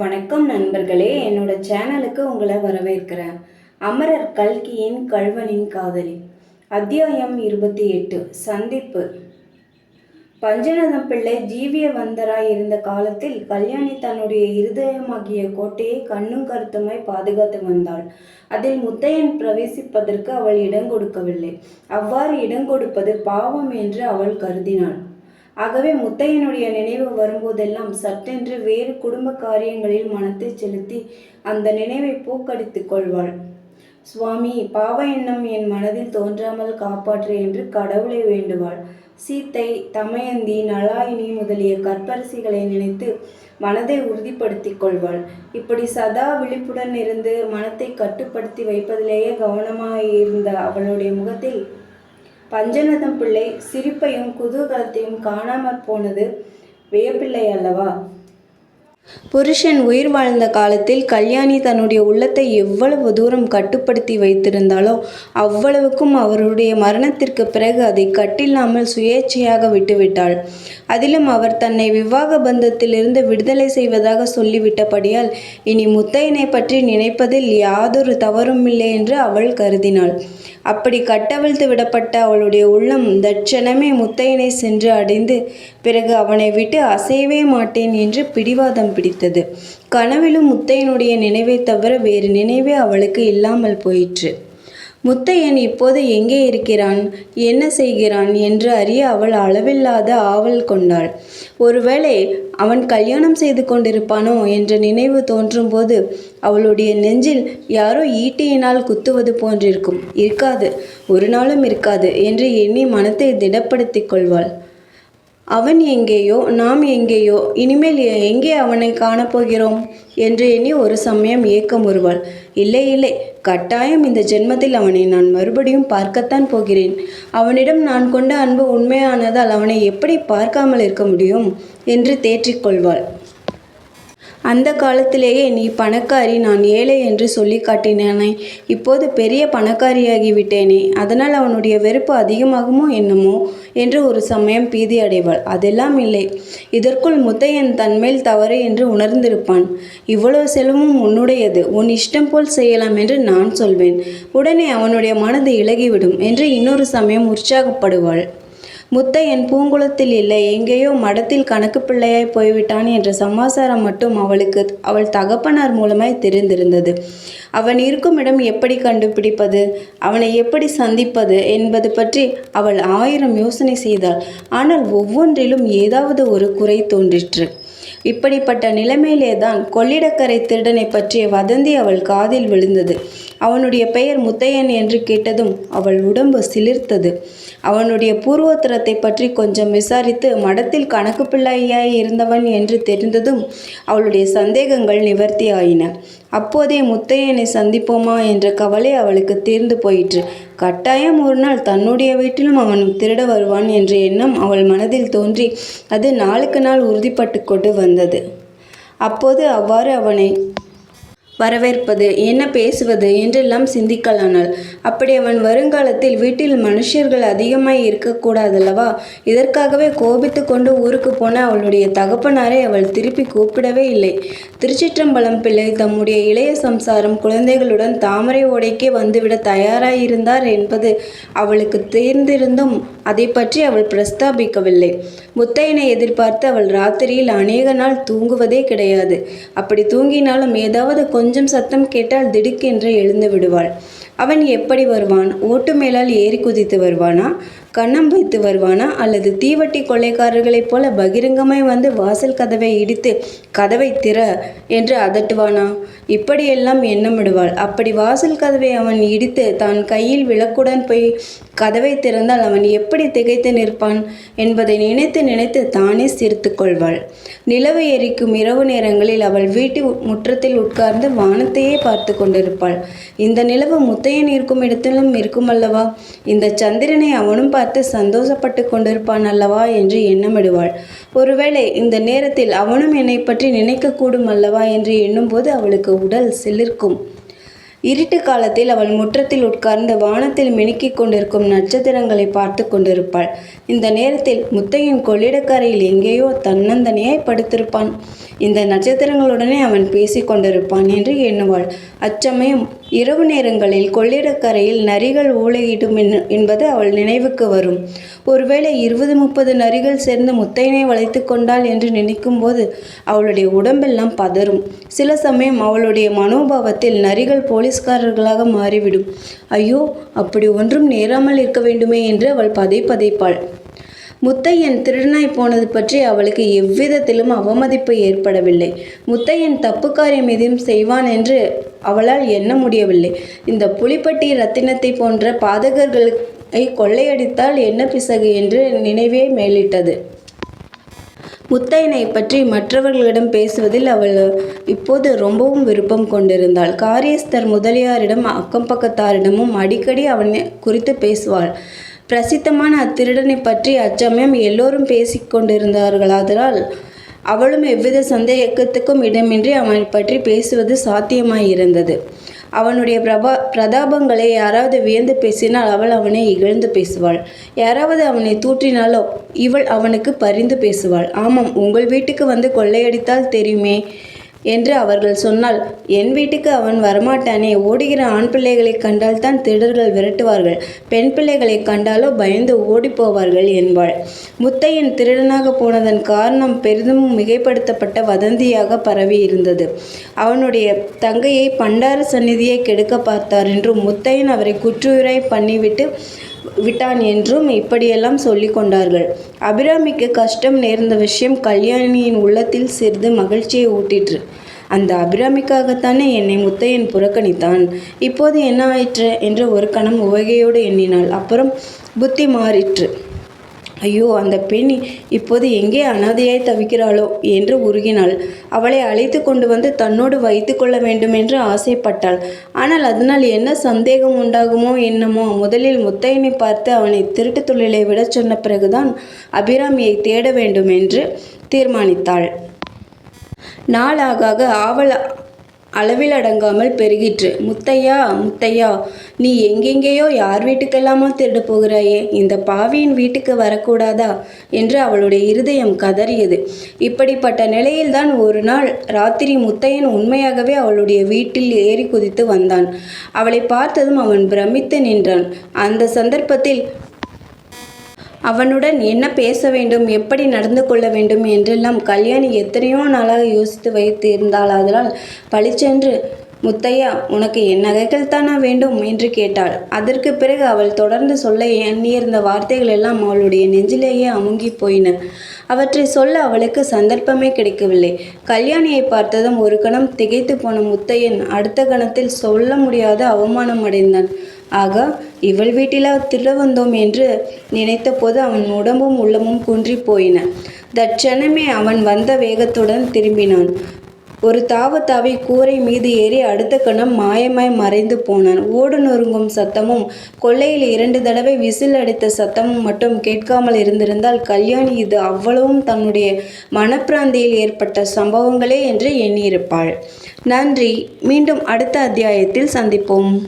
வணக்கம் நண்பர்களே என்னோட சேனலுக்கு உங்களை வரவேற்கிறேன். அமரர் கல்கியின் கல்வனின் காதலி. அத்தியாயம் இருபத்தி எட்டு சந்திப்பு. பஞ்சநதம் பிள்ளை ஜீவிய வந்தராய் இருந்த காலத்தில் கல்யாணி தன்னுடைய இருதயமாகிய கோட்டையை கண்ணும் கருத்துமாய் பாதுகாத்து வந்தாள். அதில் முத்தையன் பிரவேசிப்பதற்கு அவள் இடம் கொடுக்கவில்லை. அவ்வாறு இடம் கொடுப்பது பாவம் என்று அவள் கருதினாள். ஆகவே முத்தையனுடைய நினைவு வரும்போதெல்லாம் சட்டென்று வேறு குடும்ப காரியங்களில் மனத்தை செலுத்தி அந்த நினைவை போக்கடித்துக் கொள்வாள். சுவாமி பாவ எண்ணம் என் மனதில் தோன்றாமல் காப்பாற்று என்று கடவுளை வேண்டுவாள். சீத்தை தமயந்தி நலாயினி முதலிய கற்பரசிகளை நினைத்து மனதை உறுதிப்படுத்திக் கொள்வாள். இப்படி சதா விழிப்புடன் இருந்து மனத்தை கட்டுப்படுத்தி வைப்பதிலேயே கவனமாக இருந்த அவளுடைய முகத்தில் பஞ்சநதம் பிள்ளை சிரிப்பையும் குதூகலத்தையும் காணாமற் போனது வியப்பில்லை அல்லவா? புருஷன் உயிர் வாழ்ந்த காலத்தில் கல்யாணி தன்னுடைய உள்ளத்தை எவ்வளவு தூரம் கட்டுப்படுத்தி வைத்திருந்தாலோ அவ்வளவுக்கும் அவருடைய மரணத்திற்கு பிறகு அதை கட்டில்லாமல் சுயேட்சையாக விட்டுவிட்டாள். அதிலும் அவர் தன்னை விவாக பந்தத்திலிருந்து விடுதலை செய்வதாக சொல்லிவிட்டபடியால் இனி முத்தையனை பற்றி நினைப்பதில் யாதொரு தவறும் இல்லை என்று அவள் கருதினாள். அப்படி கட்டவிழ்த்து விடப்பட்ட அவளுடைய உள்ளம் தட்சணமே முத்தையனை சென்று அடைந்து பிறகு அவனை விட்டு அசையவே மாட்டேன் என்று பிடிவாதம் பிடித்தது. கனவிலும் முத்தையனுடைய நினைவை தவிர வேறு நினைவே அவளுக்கு இல்லாமல் போயிற்று. முத்தையன் இப்போது எங்கே இருக்கிறான்? என்ன செய்கிறான் என்று அறிய அவள் அளவில்லாத ஆவல் கொண்டாள். ஒருவேளை அவன் கல்யாணம் செய்து கொண்டிருப்பானோ என்ற நினைவு தோன்றும்போது அவளுடைய நெஞ்சில் யாரோ ஈட்டியினால் குத்துவது போன்றிருக்கும். இருக்காது ஒரு நாளும் இருக்காது என்று எண்ணி மனத்தை திடப்படுத்திக் கொள்வாள். அவன் எங்கேயோ நாம் எங்கேயோ இனிமேல் எங்கே அவனை காணப்போகிறோம்? என்று எண்ணி ஒரு சமயம் ஏக்கம் வருவாள் இல்லை இல்லை கட்டாயம் இந்த ஜென்மத்தில் அவனை நான் மறுபடியும் பார்க்கத்தான் போகிறேன். அவனிடம் நான் கொண்ட அன்பு உண்மையானதால் அவனை எப்படி பார்க்காமல் இருக்க முடியும்? என்று தேற்றிக்கொள்வாள் அந்த காலத்திலேயே நீ பணக்காரி நான் ஏழை என்று சொல்லி காட்டினானே. இப்போது பெரிய பணக்காரியாகி விட்டேனே அதனால் அவனுடைய வெறுப்பு அதிகமாகுமோ என்னமோ என்று ஒரு சமயம் பீதி அடைவாள். அதெல்லாம் இல்லை. இதற்குள் முத்தையன் தன்மேல் தவறு என்று உணர்ந்திருப்பான். இவ்வளவு செல்வமும் உன்னுடையது. உன் இஷ்டம் போல் செய்யலாம் என்று நான் சொல்வேன். உடனே அவனுடைய மனது இழகிவிடும் என்று இன்னொரு சமயம் உற்சாகப்படுவாள். முத்தையன் பூங்குளத்தில் இல்லை. எங்கேயோ மடத்தில் கணக்கு பிள்ளையாய் போய்விட்டான் என்ற சமாசாரம் மட்டும் அவளுக்கு அவள் தகப்பனார் மூலமாய் தெரிந்திருந்தது. அவன் இருக்கும் இடம் எப்படி கண்டுபிடிப்பது? அவனை எப்படி சந்திப்பது என்பது பற்றி அவள் ஆயிரம் யோசனை செய்தாள். ஆனால் ஒவ்வொன்றிலும் ஏதாவது ஒரு குறை தோன்றிற்று. இப்படிப்பட்ட நிலைமையிலே தான் கொள்ளிடக்கரை திருடனை பற்றிய வதந்தி அவள் காதில் விழுந்தது. அவனுடைய பெயர் முத்தையன் என்று கேட்டதும் அவள் உடம்பு சிலிர்த்தது. அவனுடைய பூர்வோத்தரத்தை பற்றி கொஞ்சம் விசாரித்து மடத்தில் கணக்கு பிள்ளையாய் இருந்தவன் என்று தெரிந்ததும் அவளுடைய சந்தேகங்கள் நிவர்த்தி ஆயின அப்போதே முத்தையனை சந்திப்போமா என்ற கவலை அவளுக்கு தீர்ந்து போயிற்று. கட்டாயம் ஒரு நாள் தன்னுடைய வீட்டிலும் அவன் திருட வருவான் என்ற எண்ணம் அவள் மனதில் தோன்றி அது நாளுக்கு நாள் உறுதிப்பட்டு கொண்டு வந்தது. அப்போது அவ்வாறு அவனை வரவேற்பது என்ன பேசுவது என்றெல்லாம் சிந்திக்கலானாள். அப்படி அவன் வருங்காலத்தில் வீட்டில் மனுஷர்கள் அதிகமாய் இருக்கக்கூடாதல்லவா? இதற்காகவே கோபித்து கொண்டு ஊருக்கு போன அவளுடைய தகப்பனாரை அவள் திருப்பி கூப்பிடவே இல்லை. திருச்சிற்றம்பலம் பிள்ளை தம்முடைய இளைய சம்சாரம் குழந்தைகளுடன் தாமரை ஓடைக்கே வந்துவிட தயாராயிருந்தார் என்பது அவளுக்கு தெரிந்திருந்தும் அதை பற்றி அவள் பிரஸ்தாபிக்கவில்லை. முத்தையனை எதிர்பார்த்து அவள் ராத்திரியில் அநேக நாள் தூங்குவதே கிடையாது. அப்படி தூங்கினாலும் ஏதாவது கொஞ்சம் சத்தம் கேட்டால் திடுக்கென்று எழுந்து விடுவாள். அவன் எப்படி வருவான்? ஓட்டு மேலால் ஏறி குதித்து வருவானா? கண்ணம் வைத்து வருவானா? அல்லது தீவட்டி கொள்ளைக்காரர்களைப் போல பகிரங்கமாய் வந்து வாசல் கதவை இடித்து கதவை திற என்று அதட்டுவானா? இப்படியெல்லாம் எண்ணமிடுவாள். அப்படி வாசல் கதவை அவன் இடித்து தான் கையில் விளக்குடன் போய் கதவை திறந்தால் அவன் எப்படி திகைத்து நிற்பான் என்பதை நினைத்து நினைத்து தானே சிரித்து கொள்வாள். நிலவு எரிக்கும் இரவு நேரங்களில் அவள் வீட்டு முற்றத்தில் உட்கார்ந்து வானத்தையே பார்த்து கொண்டிருப்பாள். இந்த நிலவு முத்தையன் இருக்கும் இடத்திலும் இருக்குமல்லவா இந்த சந்திரனை அவனும் பார்த்து சந்தோஷப்பட்டு கொண்டிருப்பான் அல்லவா என்று எண்ணமிடுவாள். ஒருவேளை இந்த நேரத்தில் அவனும் என்னை பற்றி நினைக்கக்கூடும் அல்லவா என்று எண்ணும்போது அவளுக்கு உடல் சிலிர்க்கும். இருட்டு காலத்தில் அவள் முற்றத்தில் உட்கார்ந்து வானத்தில் மினுக்கிக் கொண்டிருக்கும் நட்சத்திரங்களை பார்த்து கொண்டிருப்பாள். இந்த நேரத்தில் முத்தையின் கொள்ளிடக்கரையில் எங்கேயோ தன்னந்தனியாய் படுத்திருப்பான். இந்த நட்சத்திரங்களுடனே அவன் பேசிக் கொண்டிருப்பான் என்று எண்ணுவாள். அச்சமயம் இரவு நேரங்களில் கொள்ளிடக்கரையில் நரிகள் ஊளையிடும் என்பது அவள் நினைவுக்கு வரும். ஒருவேளை இருபது முப்பது நரிகள் சேர்ந்து முத்தையனை வளைத்து கொண்டாள் என்று நினைக்கும்போது அவளுடைய உடம்பெல்லாம் பதறும். சில சமயம் அவளுடைய மனோபாவத்தில் நரிகள் போலீஸ்காரர்களாக மாறிவிடும். ஐயோ அப்படி ஒன்றும் நேராமல் இருக்க வேண்டுமே என்று அவள் பதை பதைப்பாள் முத்தையன் திருடனாய் போனது பற்றி அவளுக்கு எவ்விதத்திலும் அவமதிப்பு ஏற்படவில்லை. முத்தையன் தப்பு காரியம் எதையும் செய்வான் என்று அவளால் எண்ண முடியவில்லை. இந்த புலிப்பட்டி ரத்தினத்தை போன்ற பாதகர்களை கொள்ளையடித்தால் என்ன பிசகு என்று நினைவே மேலிட்டது. முத்தையனை பற்றி மற்றவர்களிடம் பேசுவதில் அவள் இப்போது ரொம்பவும் விருப்பம் கொண்டிருந்தாள். காரியஸ்தர் முதலியாரிடம் அக்கம் பக்கத்தாரிடமும் அடிக்கடி அவனை குறித்து பேசுவாள். பிரசித்தமான அத்திருடனை பற்றி அச்சமயம் எல்லோரும் பேசி கொண்டிருந்தார்களாதலால் அவளும் எவ்வித சந்தேகத்துக்கும் இடமின்றி அவனை பற்றி பேசுவது சாத்தியமாயிருந்தது. அவனுடைய பிரபா பிரதாபங்களை யாராவது வியந்து பேசினால் அவள் அவனை இகழ்ந்து பேசுவாள். யாராவது அவனை தூற்றினாலோ இவள் அவனுக்கு பரிந்து பேசுவாள். ஆமாம் உங்கள் வீட்டுக்கு வந்து கொள்ளையடித்தால் தெரியுமே என்று அவர்கள் சொன்னால் என் வீட்டுக்கு அவன் வரமாட்டானே ஓடுகிற ஆண் பிள்ளைகளை கண்டால் தான் திருடர்கள் விரட்டுவார்கள். பெண் பிள்ளைகளை கண்டாலோ பயந்து ஓடிப் போவார்கள் என்பாள். முத்தையன் திருடனாக போனதன் காரணம் பெரிதும் மிகைப்படுத்தப்பட்ட வதந்தியாக பரவி இருந்தது. அவனுடைய தங்கையை பண்டார சந்நிதியை கெடுக்க பார்த்தார் என்றும் முத்தையன் அவரை குற்றுயிராய் பண்ணிவிட்டு விட்டான் என்றும் இப்படியெல்லாம் சொல்லி கொண்டார்கள். அபிராமிக்கு கஷ்டம் நேர்ந்த விஷயம் கல்யாணியின் உள்ளத்தில் சிறிது மகிழ்ச்சியை ஊட்டிற்று. அந்த அபிராமிக்காகத்தானே என்னை முத்தையன் புறக்கணித்தான். இப்போது என்ன ஆயிற்று? என்று ஒரு கணம் உவகையோடு எண்ணினாள். அப்புறம் புத்தி மாறிற்று. ஐயோ அந்த பெண் இப்போது எங்கே அனாதையாய் தவிக்கிறாளோ என்று உருகினாள். அவளை அழைத்து கொண்டு வந்து தன்னோடு வைத்து கொள்ள வேண்டும் என்று ஆசைப்பட்டாள். ஆனால் அதனால் என்ன சந்தேகம் உண்டாகுமோ என்னமோ முதலில் முத்தையனை பார்த்து அவனை திருட்டு தொழிலை விடச் சொன்ன பிறகுதான் அபிராமியை தேட வேண்டும் என்று தீர்மானித்தாள். நாளாக ஆவல் அளவில் அடங்காமல் பெருகிற்று. முத்தையா முத்தையா நீ எங்கெங்கேயோ யார் வீட்டுக்கெல்லாமோ திருட போகிறாயே? இந்த பாவியின் வீட்டுக்கு வரக்கூடாதா? என்று அவளுடைய இருதயம் கதறியது. இப்படிப்பட்ட நிலையில்தான் ஒரு நாள் ராத்திரி முத்தையன் உண்மையாகவே அவளுடைய வீட்டில் ஏறி குதித்து வந்தான். அவளை பார்த்ததும் அவன் பிரமித்து நின்றான். அந்த சந்தர்ப்பத்தில் அவனுடன் என்ன பேச வேண்டும் எப்படி நடந்து கொள்ள வேண்டும் என்றெல்லாம் கல்யாணி எத்தனையோ நாளாக யோசித்து வைத்து இருந்தாள். அதனால் பளிச்சென்று முத்தையா உனக்கு என் நகைகள் தானா வேண்டும்? என்று கேட்டாள். அதற்கு பிறகு அவள் தொடர்ந்து சொல்ல எண்ணியிருந்த வார்த்தைகள் எல்லாம் அவளுடைய நெஞ்சிலேயே அமுங்கி போயின. அவற்றை சொல்ல அவளுக்கு சந்தர்ப்பமே கிடைக்கவில்லை. கல்யாணியை பார்த்ததும் ஒரு கணம் திகைத்து போன முத்தையன் அடுத்த கணத்தில் சொல்ல முடியாத அவமானம் அடைந்தான். ஆகா இவள் வீட்டிலா திரு வந்தோம் என்று நினைத்தபோது அவன் உடம்பும் உள்ளமும் குன்றிப் போயின தட்சணமே அவன் வந்த வேகத்துடன் திரும்பினான். ஒரு தாவு தாவி கூரை மீது ஏறி அடுத்த கணம் மாயமாய் மறைந்து போனான். ஓடு நொறுங்கும் சத்தமும் கொள்ளையில் இரண்டு தடவை விசில் அடித்த சத்தமும் மட்டும் கேட்காமல் இருந்திருந்தால் கல்யாணி இது அவ்வளவும் தன்னுடைய மனப்பிராந்தியில் ஏற்பட்ட சம்பவங்களே என்று எண்ணியிருப்பாள். நன்றி மீண்டும் அடுத்த அத்தியாயத்தில் சந்திப்போம்.